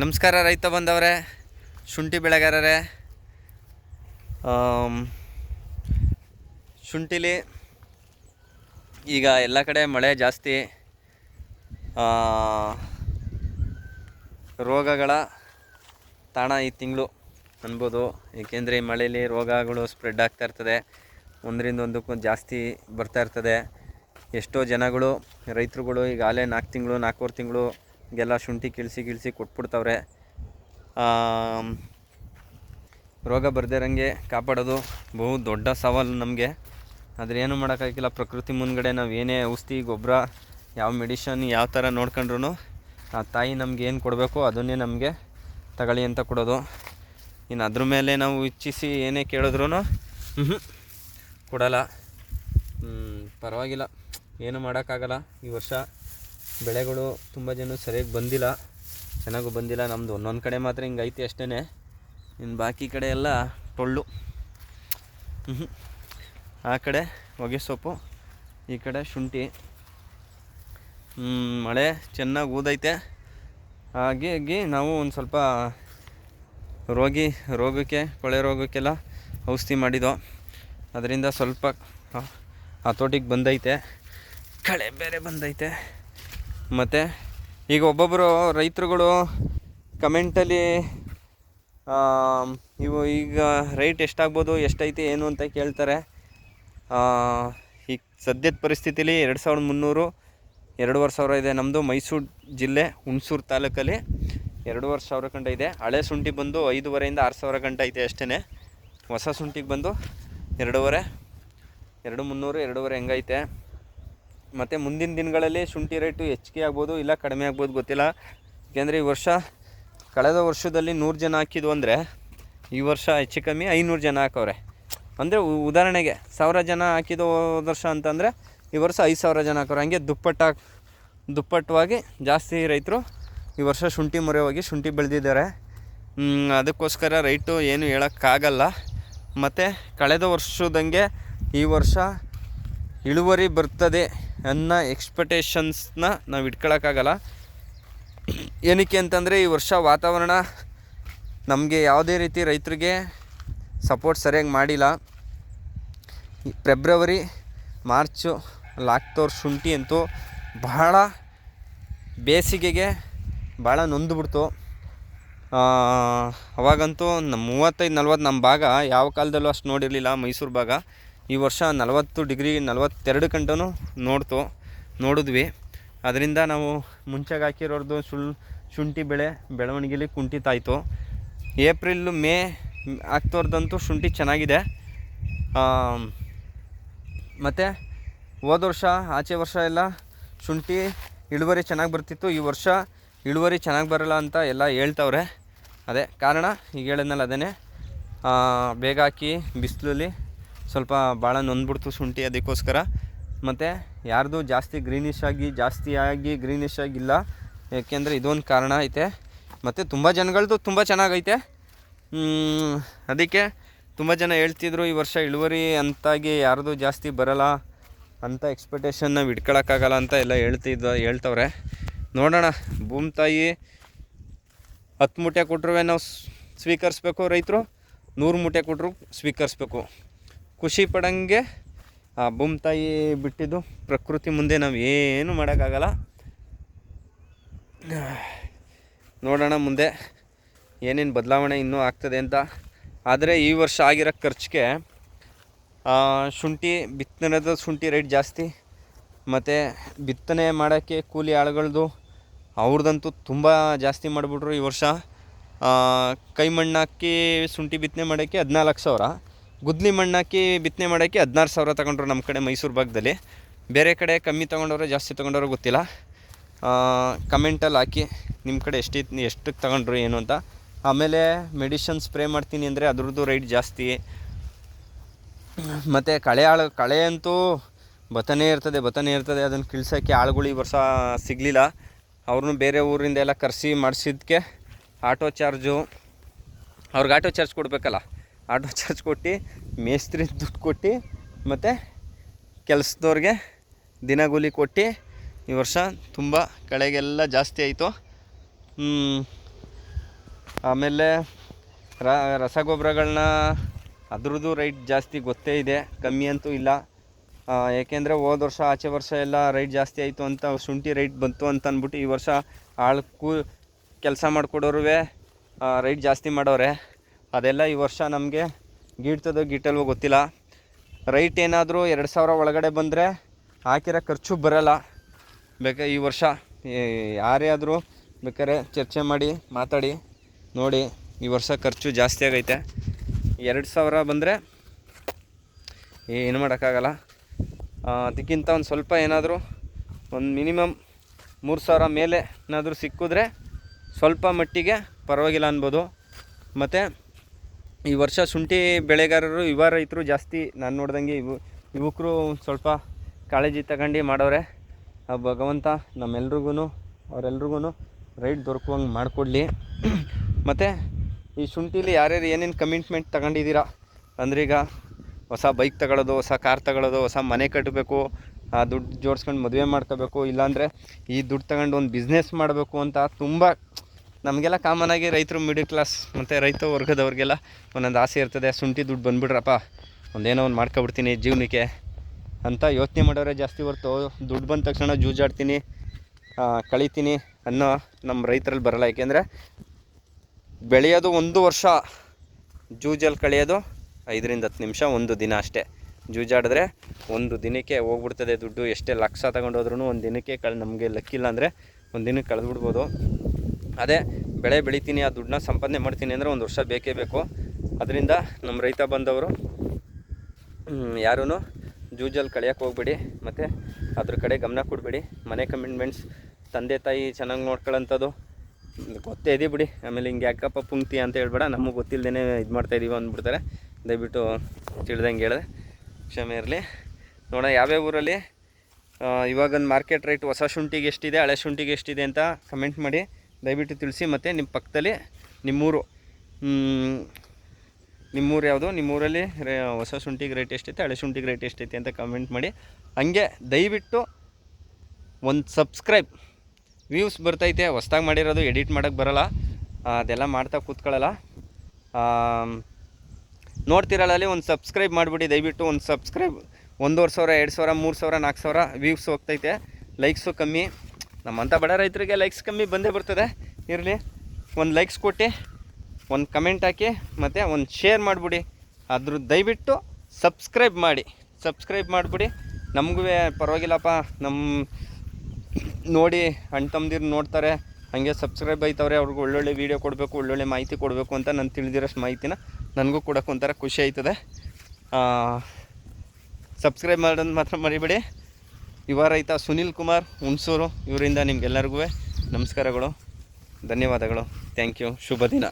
ನಮಸ್ಕಾರ ರೈತ ಬಂದವರೇ, ಶುಂಠಿ ಬೆಳೆಗಾರರೇ. ಶುಂಠಿಲಿ ಈಗ ಎಲ್ಲ ಕಡೆ ಮಳೆ ಜಾಸ್ತಿ ರೋಗಗಳ ತಾಣ ಈ ತಿಂಗಳು ಅನ್ಬೋದು. ಏಕೆಂದರೆ ಈ ಮಳೆಯಲ್ಲಿ ರೋಗಗಳು ಸ್ಪ್ರೆಡ್ ಆಗ್ತಾ ಇರ್ತದೆ. ಒಂದರಿಂದ ಒಂದಕ್ಕೂ ಜಾಸ್ತಿ ಬರ್ತಾ ಇರ್ತದೆ. ಎಷ್ಟೋ ಜನಗಳು, ರೈತರುಗಳು ಈಗಾಗಲೇ ನಾಲ್ಕು ತಿಂಗಳು, ನಾಲ್ಕೂವರೆ ತಿಂಗಳು ಗೆಲ್ಲ ಶುಂಠಿ ಕೀಳಿಸಿ ಕೀಳಿಸಿ ಕೊಟ್ಬಿಡ್ತವ್ರೆ. ರೋಗ ರೋಗ ಬರ್ದಿರಂಗೆ ಕಾಪಾಡೋದು ಬಹು ದೊಡ್ಡ ಸವಾಲು ನಮಗೆ. ಆದರೆ ಏನು ಮಾಡೋಕ್ಕಾಗಿಲ್ಲ, ಪ್ರಕೃತಿ ಮುಂದ್ಗಡೆ ನಾವು ಏನೇ ಔಷಧಿ, ಗೊಬ್ಬರ, ಯಾವ ಮೆಡಿಷನ್, ಯಾವ ಥರ ನೋಡ್ಕೊಂಡ್ರು ಆ ತಾಯಿ ನಮ್ಗೆ ಏನು ಕೊಡಬೇಕು ಅದನ್ನೇ ನಮಗೆ ತಗೊಳ್ಳಿ ಅಂತ ಕೊಡೋದು. ಇನ್ನು ಅದ್ರ ಮೇಲೆ ನಾವು ಇಚ್ಛಿಸಿ ಏನೇ ಕೇಳಿದ್ರು ಹ್ಞೂ ಕೊಡಲ್ಲ. ಪರವಾಗಿಲ್ಲ. ಏನು ಮಾಡೋಕ್ಕಾಗಲ್ಲ ಈ ವರ್ಷ. ಬೆಳೆಗಳು ತುಂಬ ಜನ ಸರಿಯಾಗಿ ಬಂದಿಲ್ಲ, ಚೆನ್ನಾಗೂ ಬಂದಿಲ್ಲ ನಮ್ಮದು ಒಂದೊಂದು ಕಡೆ ಮಾತ್ರ ಹಿಂಗೆ ಐತಿ ಅಷ್ಟೇ ಇನ್ನು ಬಾಕಿ ಕಡೆ ಎಲ್ಲ ಟೊಳ್ಳು. ಆ ಕಡೆ ಹೊಗೆ ಸೊಪ್ಪು ಈ ಕಡೆ ಶುಂಠಿ. ಮಳೆ ಚೆನ್ನಾಗಿ ಊದೈತೆ. ಹಾಗಾಗಿ ನಾವು ಒಂದು ಸ್ವಲ್ಪ ರೋಗಿ, ರೋಗಕ್ಕೆ, ಕೊಳೆ ರೋಗಕ್ಕೆಲ್ಲ ಔಷಧಿ ಮಾಡಿದ್ದೋ ಅದರಿಂದ ಸ್ವಲ್ಪ ಹತೋಟಿಗೆ ಬಂದೈತೆ. ಕಳೆ ಬೇರೆ ಬಂದೈತೆ. ಮತ್ತು ಈಗ ಒಬ್ಬೊಬ್ಬರು ರೈತರುಗಳು ಕಮೆಂಟಲ್ಲಿ ಇವು ಈಗ ರೈಟ್ ಎಷ್ಟಾಗ್ಬೋದು, ಎಷ್ಟೈತಿ, ಏನು ಅಂತ ಕೇಳ್ತಾರೆ. ಈಗ ಸದ್ಯದ ಪರಿಸ್ಥಿತಿಲಿ ಎರಡು ಸಾವಿರದ ಮುನ್ನೂರು, ಎರಡೂವರೆ ಸಾವಿರ ಇದೆ ನಮ್ಮದು ಮೈಸೂರು ಜಿಲ್ಲೆ, ಹುಣಸೂರು ತಾಲೂಕಲ್ಲಿ. ಎರಡೂವರೆ ಸಾವಿರ ಗಂಟ ಇದೆ. ಹಳೆ ಶುಂಠಿ ಬಂದು ಐದೂವರೆಯಿಂದ ಆರು ಸಾವಿರ ಗಂಟ ಐತೆ ಅಷ್ಟೇ ಹೊಸ ಶುಂಠಿಗೆ ಬಂದು ಎರಡೂವರೆ, ಎರಡು ಮುನ್ನೂರು, ಎರಡೂವರೆ ಹೆಂಗೈತೆ. ಮತ್ತು ಮುಂದಿನ ದಿನಗಳಲ್ಲಿ ಶುಂಠಿ ರೇಟು ಹೆಚ್ಚಿಗೆ ಆಗ್ಬೋದು ಇಲ್ಲ ಕಡಿಮೆ ಆಗ್ಬೋದು ಗೊತ್ತಿಲ್ಲ. ಏಕೆಂದರೆ ಈ ವರ್ಷ ಕಳೆದ ವರ್ಷದಲ್ಲಿ ನೂರು ಜನ ಹಾಕಿದ್ವು ಅಂದರೆ ಈ ವರ್ಷ ಹೆಚ್ಚು ಕಮ್ಮಿ ಐನೂರು ಜನ ಹಾಕವ್ರೆ. ಅಂದರೆ ಉದಾಹರಣೆಗೆ ಸಾವಿರ ಜನ ಹಾಕಿದ ವರ್ಷ ಅಂತಂದರೆ ಈ ವರ್ಷ ಐದು ಸಾವಿರ ಜನ ಹಾಕೋರು ಹಂಗೆ ದುಪ್ಪಟ್ಟ ದುಪ್ಪಟ್ಟವಾಗಿ ಜಾಸ್ತಿ ರೈತರು ಈ ವರ್ಷ ಶುಂಠಿ ಮೊರೆ ಹೋಗಿ ಶುಂಠಿ ಬೆಳೆದಿದ್ದಾರೆ. ಅದಕ್ಕೋಸ್ಕರ ರೈಟು ಏನು ಹೇಳೋಕ್ಕಾಗಲ್ಲ. ಮತ್ತು ಕಳೆದ ವರ್ಷದಂಗೆ ಈ ವರ್ಷ ಇಳುವರಿ ಬರ್ತದೆ. ಅನ್ನೋ ಎಕ್ಸ್ಪೆಕ್ಟೇಷನ್ಸ್ನ ನಾವು ಇಟ್ಕೊಳಕ್ಕಾಗಲ್ಲ. ಏನಕ್ಕೆ ಅಂತಂದರೆ ಈ ವರ್ಷ ವಾತಾವರಣ ನಮಗೆ ಯಾವುದೇ ರೀತಿ ರೈತರಿಗೆ ಸಪೋರ್ಟ್ ಸರಿಯಾಗಿ ಮಾಡಿಲ್ಲ. ಫೆಬ್ರವರಿ ಮಾರ್ಚು ಲಾಕ್ತವ್ರ ಶುಂಠಿ ಅಂತೂ ಬಹಳ ಬೇಸಿಗೆಗೆ ಭಾಳ ನೊಂದುಬಿಡ್ತು. ಅವಾಗಂತೂ ನಮ್ಮ ಮೂವತ್ತೈದು ನಲ್ವತ್ತು ನಮ್ಮ ಭಾಗ ಯಾವ ಕಾಲದಲ್ಲೂ ಅಷ್ಟು ನೋಡಿರಲಿಲ್ಲ ಮೈಸೂರು ಭಾಗ. ಈ ವರ್ಷ ನಲವತ್ತು ಡಿಗ್ರಿ, ನಲವತ್ತೆರಡು ಗಂಟನೂ ನೋಡ್ತು, ನೋಡಿದ್ವಿ. ಅದರಿಂದ ನಾವು ಮುಂಚೆಗೆ ಹಾಕಿರೋರ್ದು ಸುಳ್, ಶುಂಠಿ ಬೆಳೆ ಬೆಳವಣಿಗೆಲಿ ಕುಂಠಿತಾಯಿತು. ಏಪ್ರಿಲ್, ಮೇ ಆಗ್ತೋರ್ದಂತೂ ಶುಂಠಿ ಚೆನ್ನಾಗಿದೆ. ಮತ್ತು ಹೋದ ವರ್ಷ, ಆಚೆ ವರ್ಷ ಎಲ್ಲ ಶುಂಠಿ ಇಳುವರಿ ಚೆನ್ನಾಗಿ ಬರ್ತಿತ್ತು. ಈ ವರ್ಷ ಇಳುವರಿ ಚೆನ್ನಾಗಿ ಬರಲ್ಲ ಅಂತ ಎಲ್ಲ ಹೇಳ್ತವ್ರೆ. ಅದೇ ಕಾರಣ ಈಗ ಹೇಳಿದ್ನಲ್ಲ ಅದೇ ಬೇಗ ಹಾಕಿ ಬಿಸಿಲಲ್ಲಿ ಸ್ವಲ್ಪ ಭಾಳ ನೊಂದ್ಬಿಡ್ತು ಶುಂಠಿ ಅದಕ್ಕೋಸ್ಕರ. ಮತ್ತು ಯಾರ್ದು ಜಾಸ್ತಿ ಗ್ರೀನಿಶ್ ಆಗಿ, ಜಾಸ್ತಿ ಆಗಿ ಗ್ರೀನಿಶ್ ಆಗಿಲ್ಲ. ಏಕೆಂದರೆ ಇದೊಂದು ಕಾರಣ ಐತೆ. ಮತ್ತು ತುಂಬ ಜನಗಳದ್ದು ತುಂಬ ಚೆನ್ನಾಗೈತೆ. ಅದಕ್ಕೆ ತುಂಬ ಜನ ಹೇಳ್ತಿದ್ರು ಈ ವರ್ಷ ಇಳುವರಿ ಅಂತಾಗಿ ಯಾರ್ದು ಜಾಸ್ತಿ ಬರಲ್ಲ ಅಂತ ಎಕ್ಸ್ಪೆಕ್ಟೇಷನ್ ನಾವು ಇಟ್ಕೊಳಕ್ಕಾಗಲ್ಲ ಅಂತ ಎಲ್ಲ ಹೇಳ್ತಿದ್ದ, ಹೇಳ್ತವ್ರೆ. ನೋಡೋಣ, ಭೂಮಿ ತಾಯಿ ಹತ್ತು ಮೂಟೆ ಕೊಟ್ಟರು ನಾವು ಸ್ವೀಕರಿಸ್ಬೇಕು ರೈತರು. ನೂರು ಮೂಟೆ ಕೊಟ್ಟರು ಸ್ವೀಕರಿಸ್ಬೇಕು. ಖುಷಿ ಪಡಂಗೆ ಆ ಬೂಮ್ ತಾಯಿ ಬಿಟ್ಟಿದ್ದು. ಪ್ರಕೃತಿ ಮುಂದೆ ನಾವು ಏನು ಮಾಡೋಕ್ಕಾಗಲ್ಲ. ನೋಡೋಣ ಮುಂದೆ ಏನೇನು ಬದಲಾವಣೆ ಇನ್ನೂ ಆಗ್ತದೆ ಅಂತ. ಆದರೆ ಈ ವರ್ಷ ಆಗಿರೋ ಖರ್ಚಿಗೆ ಶುಂಠಿ, ಬಿತ್ತನೆದ ಶುಂಠಿ ರೇಟ್ ಜಾಸ್ತಿ. ಮತ್ತು ಬಿತ್ತನೆ ಮಾಡೋಕ್ಕೆ ಕೂಲಿ ಆಳುಗಳದ್ದು ಅವ್ರದ್ದಂತೂ ತುಂಬ ಜಾಸ್ತಿ ಮಾಡಿಬಿಟ್ರು ಈ ವರ್ಷ. ಕೈ ಮಣ್ಣಾಕಿ ಶುಂಠಿ ಬಿತ್ತನೆ ಮಾಡೋಕ್ಕೆ ಹದಿನಾಲ್ಕು ಸಾವಿರ ಗುದ್ಲಿ ಮಣ್ಣಾಕಿ ಬಿತ್ತನೆ ಮಾಡೋಕ್ಕೆ ಹದಿನಾರು ಸಾವಿರ ತಗೊಂಡ್ರು ನಮ್ಮ ಕಡೆ ಮೈಸೂರು ಭಾಗದಲ್ಲಿ. ಬೇರೆ ಕಡೆ ಕಮ್ಮಿ ತೊಗೊಂಡವ್ರು, ಜಾಸ್ತಿ ತೊಗೊಂಡವ್ರು ಗೊತ್ತಿಲ್ಲ. ಕಮೆಂಟಲ್ಲಿ ಹಾಕಿ ನಿಮ್ಮ ಕಡೆ ಎಷ್ಟು, ಎಷ್ಟಕ್ಕೆ ತಗೊಂಡ್ರು, ಏನು ಅಂತ. ಆಮೇಲೆ ಮೆಡಿಷನ್ ಸ್ಪ್ರೇ ಮಾಡ್ತೀನಿ ಅಂದರೆ ಅದ್ರದ್ದು ರೈಟ್ ಜಾಸ್ತಿ. ಮತ್ತು ಕಳೆ ಆಳು, ಕಳೆ ಅಂತೂ ಬತನೇ ಇರ್ತದೆ ಬತನೇ ಇರ್ತದೆ. ಅದನ್ನು ಕಿಳ್ಸೋಕ್ಕೆ ಆಳುಗಳು ಈ ವರ್ಷ ಸಿಗಲಿಲ್ಲ. ಅವ್ರನ್ನೂ ಬೇರೆ ಊರಿಂದ ಎಲ್ಲ ಕರೆಸಿ ಮಾಡಿಸಿದ್ಕೆ ಆಟೋ ಚಾರ್ಜು ಅವ್ರಿಗೆ ಆಟೋ ಚಾರ್ಜ್ ಕೊಡಬೇಕಲ್ಲ. ಆಟೋ ಚಾರ್ಜ್ ಕೊಟ್ಟು, ಮೇಸ್ತ್ರಿ ದುಡ್ಡು ಕೊಟ್ಟು, ಮತ್ತು ಕೆಲಸದವ್ರಿಗೆ ದಿನಗೂಲಿ ಕೊಟ್ಟು, ಈ ವರ್ಷ ತುಂಬ ಕಳೆಗೆಲ್ಲ ಜಾಸ್ತಿ ಆಯಿತು. ಆಮೇಲೆ ರ ರಸಗೊಬ್ಬರಗಳನ್ನ ಅದ್ರದ್ದು ರೈಟ್ ಜಾಸ್ತಿ ಗೊತ್ತೇ ಇದೆ, ಕಮ್ಮಿ ಅಂತೂ ಇಲ್ಲ. ಏಕೆಂದರೆ ಹೋದ ವರ್ಷ, ಆಚೆ ವರ್ಷ ಎಲ್ಲ ರೈಟ್ ಜಾಸ್ತಿ ಆಯಿತು ಅಂತ ಶುಂಠಿ ರೈಟ್ ಬಂತು ಅಂತ ಅಂದ್ಬಿಟ್ಟು ಈ ವರ್ಷ ಆಳು ಕೂ ಕೆಲಸ ಮಾಡಿಕೊಡೋರು ರೈಟ್ ಜಾಸ್ತಿ ಮಾಡೋರೆ. ಅದೆಲ್ಲ ಈ ವರ್ಷ ನಮಗೆ ಗೀಡ್ತದೋ ಗೀಟಲ್ವೋ ಗೊತ್ತಿಲ್ಲ. ರೈಟ್ ಏನಾದರೂ ಎರಡು ಸಾವಿರ ಒಳಗಡೆ ಬಂದರೆ ಹಾಕಿರೋ ಖರ್ಚು ಬರಲ್ಲ. ಬೇಕಾ ಈ ವರ್ಷ ಯಾರೇ ಆದರೂ ಬೇಕಾದ್ರೆ ಚರ್ಚೆ ಮಾಡಿ, ಮಾತಾಡಿ, ನೋಡಿ ಈ ವರ್ಷ ಖರ್ಚು ಜಾಸ್ತಿ ಆಗೈತೆ. ಎರಡು ಸಾವಿರ ಬಂದರೆ ಏನು ಮಾಡೋಕ್ಕಾಗಲ್ಲ. ಅದಕ್ಕಿಂತ ಒಂದು ಸ್ವಲ್ಪ ಏನಾದರೂ ಒಂದು ಮಿನಿಮಮ್ ಮೂರು ಸಾವಿರ ಮೇಲೆ ಏನಾದರೂ ಸಿಕ್ಕಿದ್ರೆ ಸ್ವಲ್ಪ ಮಟ್ಟಿಗೆ ಪರವಾಗಿಲ್ಲ ಅನ್ಬೋದು. ಮತ್ತು ಈ ವರ್ಷ ಶುಂಠಿ ಬೆಳೆಗಾರರು, ಯುವ ರೈತರು ಜಾಸ್ತಿ ನಾನು ನೋಡ್ದಂಗೆ ಇವು, ಯುವಕರು ಸ್ವಲ್ಪ ಕಾಳಜಿ ತಗೊಂಡು ಮಾಡೋರೆ. ಆ ಭಗವಂತ ನಮ್ಮೆಲ್ರಿಗೂ ಅವರೆಲ್ರಿಗೂ ರೈಟ್ ದೊರಕುವಂಗೆ ಮಾಡಿಕೊಡ್ಲಿ. ಮತ್ತು ಈ ಶುಂಠಿಲಿ ಯಾರ್ಯಾರು ಏನೇನು ಕಮಿಟ್ಮೆಂಟ್ ತಗೊಂಡಿದ್ದೀರಾ ಅಂದ್ರೆ ಈಗ ಹೊಸ ಬೈಕ್ ತಗೊಳ್ಳೋದು ಹೊಸ ಕಾರ್ ತಗೊಳ್ಳೋದು ಹೊಸ ಮನೆ ಕಟ್ಟಬೇಕು ಆ ದುಡ್ಡು ಜೋಡಿಸ್ಕೊಂಡು ಮದುವೆ ಮಾಡ್ಕೋಬೇಕು, ಇಲ್ಲಾಂದರೆ ಈ ದುಡ್ಡು ತಗೊಂಡು ಒಂದು ಬಿಸ್ನೆಸ್ ಮಾಡಬೇಕು ಅಂತ ತುಂಬ ನಮಗೆಲ್ಲ ಕಾಮನ್ ಆಗಿ ರೈತರು ಮಿಡಿಲ್ ಕ್ಲಾಸ್ ಮತ್ತು ರೈತ ವರ್ಗದವ್ರಿಗೆಲ್ಲ ಒಂದೊಂದು ಆಸೆ ಇರ್ತದೆ ಶುಂಠಿ ದುಡ್ಡು ಬಂದುಬಿಡ್ರಪ್ಪ, ಒಂದೇನೋ ಒಂದು ಮಾಡ್ಕೊಬಿಡ್ತೀನಿ ಜೀವನಕ್ಕೆ ಅಂತ ಯೋಚನೆ ಮಾಡೋರೆ ಜಾಸ್ತಿ ಹೊರ್ತು, ದುಡ್ಡು ಬಂದ ತಕ್ಷಣ ಜೂಜಾಡ್ತೀನಿ ಕಳಿತೀನಿ ಅನ್ನೋ ನಮ್ಮ ರೈತರಲ್ಲಿ ಬರಲ್ಲ. ಯಾಕೆಂದರೆ ಬೆಳೆಯೋದು ಒಂದು ವರ್ಷ ಜೂಜಲ್ಲಿ ಕಳೆಯೋದು ಐದರಿಂದ ಹತ್ತು ನಿಮಿಷ, ಒಂದು ದಿನ ಅಷ್ಟೇ. ಜೂಜಾಡಿದ್ರೆ ಒಂದು ದಿನಕ್ಕೆ ಹೋಗ್ಬಿಡ್ತದೆ ದುಡ್ಡು, ಎಷ್ಟೇ ಲಕ್ಷ ತಗೊಂಡೋದ್ರೂ ಒಂದು ದಿನಕ್ಕೆ ಕಳ್ ನಮಗೆ ಲಕ್ಕಿಲ್ಲ ಅಂದರೆ ಒಂದು ದಿನಕ್ಕೆ ಕಳೆದ್ಬಿಡ್ಬೋದು. ಅದೇ ಬೆಳೆ ಬೆಳಿತೀನಿ, ಆ ದುಡ್ಡನ್ನ ಸಂಪಾದನೆ ಮಾಡ್ತೀನಿ ಅಂದರೆ ಒಂದು ವರ್ಷ ಬೇಕೇ ಬೇಕು. ಅದರಿಂದ ನಮ್ಮ ರೈತ ಬಂದವರು ಯಾರೂ ಜೂಜಲ್ಲಿ ಕಳಿಯೋಕೆ ಹೋಗ್ಬೇಡಿ, ಮತ್ತು ಅದ್ರ ಕಡೆ ಗಮನ ಕೊಡಬೇಡಿ. ಮನೆ ಕಮಿಟ್ಮೆಂಟ್ಸ್ ತಂದೆ ತಾಯಿ ಚೆನ್ನಾಗಿ ನೋಡ್ಕೊಳ್ಳೋಂಥದ್ದು, ಗೊತ್ತೇ ಇದೆ ಬಿಡಿ. ಆಮೇಲೆ ಹಿಂಗೆ ಯಾಕಪ್ಪ ಪುಂಕ್ತಿ ಅಂತ ಹೇಳ್ಬೇಡ, ನಮಗೆ ಗೊತ್ತಿಲ್ಲದೇ ಇದು ಮಾಡ್ತಾಯಿದ್ದೀವಿ ಅಂದ್ಬಿಡ್ತಾರೆ. ದಯವಿಟ್ಟು ತಿಳಿದಂಗೆ ಹೇಳಿದೆ ಕ್ಷಮೆ ಇರಲಿ. ನೋಡೋಣ, ಯಾವ್ಯಾವ ಊರಲ್ಲಿ ಇವಾಗೊಂದು ಮಾರ್ಕೆಟ್ ರೇಟ್ ಹೊಸ ಶುಂಠಿಗೆ ಎಷ್ಟಿದೆ, ಹಳೆ ಶುಂಠಿಗೆ ಎಷ್ಟಿದೆ ಅಂತ ಕಮೆಂಟ್ ಮಾಡಿ. ದಯವಿಟ್ಟು ತಿಳಿಸಿ ಮತ್ತು ನಿಮ್ಮ ಪಕ್ಕದಲ್ಲಿ ನಿಮ್ಮೂರು ನಿಮ್ಮೂರು ಯಾವುದು? ನಿಮ್ಮೂರಲ್ಲಿ ರೇ, ಹೊಸ ಶುಂಠಿಗೆ ರೇಟ್ ಎಷ್ಟೈತೆ? ಹಳೆ ಶುಂಠಿಗೆ ರೇಟ್ ಎಷ್ಟೈತೆ ಅಂತ ಕಮೆಂಟ್ ಮಾಡಿ. ಹಂಗೆ ದಯವಿಟ್ಟು ಒಂದು ಸಬ್ಸ್ಕ್ರೈಬ್ ವ್ಯೂಸ್ ಬರ್ತೈತೆ, ಹೊಸ್ದಾಗಿ ಮಾಡಿರೋದು ಎಡಿಟ್ ಮಾಡೋಕ್ಕೆ ಬರಲ್ಲ. ಅದೆಲ್ಲ ಮಾಡ್ತಾ ಕೂತ್ಕೊಳ್ಳಲ್ಲ. ನೋಡ್ತಿರಲ್ಲ ಅಲ್ಲಿ ಒಂದು ಸಬ್ಸ್ಕ್ರೈಬ್ ಮಾಡಿಬಿಡಿ, ದಯವಿಟ್ಟು ಒಂದು ಸಬ್ಸ್ಕ್ರೈಬ್ ಒಂದೂವರೆ ಸಾವಿರ, ಎರಡು ಸಾವಿರ, ಮೂರು ಸಾವಿರ, ನಾಲ್ಕು ಸಾವಿರ ವ್ಯೂಸ್ ಹೋಗ್ತೈತೆ. ಲೈಕ್ಸು ಕಮ್ಮಿ. ನಮ್ಮಂಥ ಬಡ ರೈತರಿಗೆ ಲೈಕ್ಸ್ ಕಮ್ಮಿ ಬಂದೇ ಬರ್ತದೆ. ಇರಲಿ, ಒಂದು ಲೈಕ್ಸ್ ಕೊಟ್ಟು, ಒಂದು ಕಮೆಂಟ್ ಹಾಕಿ, ಮತ್ತು ಒಂದು ಶೇರ್ ಮಾಡಿಬಿಡಿ. ಅದ್ರ ದಯವಿಟ್ಟು ಸಬ್ಸ್ಕ್ರೈಬ್ ಮಾಡಿ. ಸಬ್ಸ್ಕ್ರೈಬ್ ಮಾಡಿಬಿಡಿ. ನಮಗೂ ಪರವಾಗಿಲ್ಲಪ್ಪ ನಮ್ಮ ನೋಡಿ ಅಣ್ಣ ತಮ್ಮದಿರು ನೋಡ್ತಾರೆ, ಹಾಗೆ ಸಬ್ಸ್ಕ್ರೈಬ್ ಆಯ್ತವ್ರೆ, ಅವ್ರಿಗೆ ಒಳ್ಳೊಳ್ಳೆ ವೀಡಿಯೋ ಕೊಡಬೇಕು, ಒಳ್ಳೊಳ್ಳೆ ಮಾಹಿತಿ ಕೊಡಬೇಕು ಅಂತ ನಾನು ತಿಳಿದಿರೋಷ್ಟು ಮಾಹಿತಿನ ನನಗೂ ಕೊಡೋಕೆ ಒಂಥರ ಖುಷಿ ಆಯ್ತದೆ. ಸಬ್ಸ್ಕ್ರೈಬ್ ಮಾಡೋದು ಮಾತ್ರ ಮರಿಬೇಡಿ. ಯುವ ರೈತ ಸುನಿಲ್ ಕುಮಾರ್ ಹುಣಸೂರು ಇವರಿಂದ ನಿಮ್ಗೆಲ್ಲರಿಗೂ ನಮಸ್ಕಾರಗಳು ಧನ್ಯವಾದಗಳು. ಥ್ಯಾಂಕ್ ಯು ಶುಭ ದಿನ.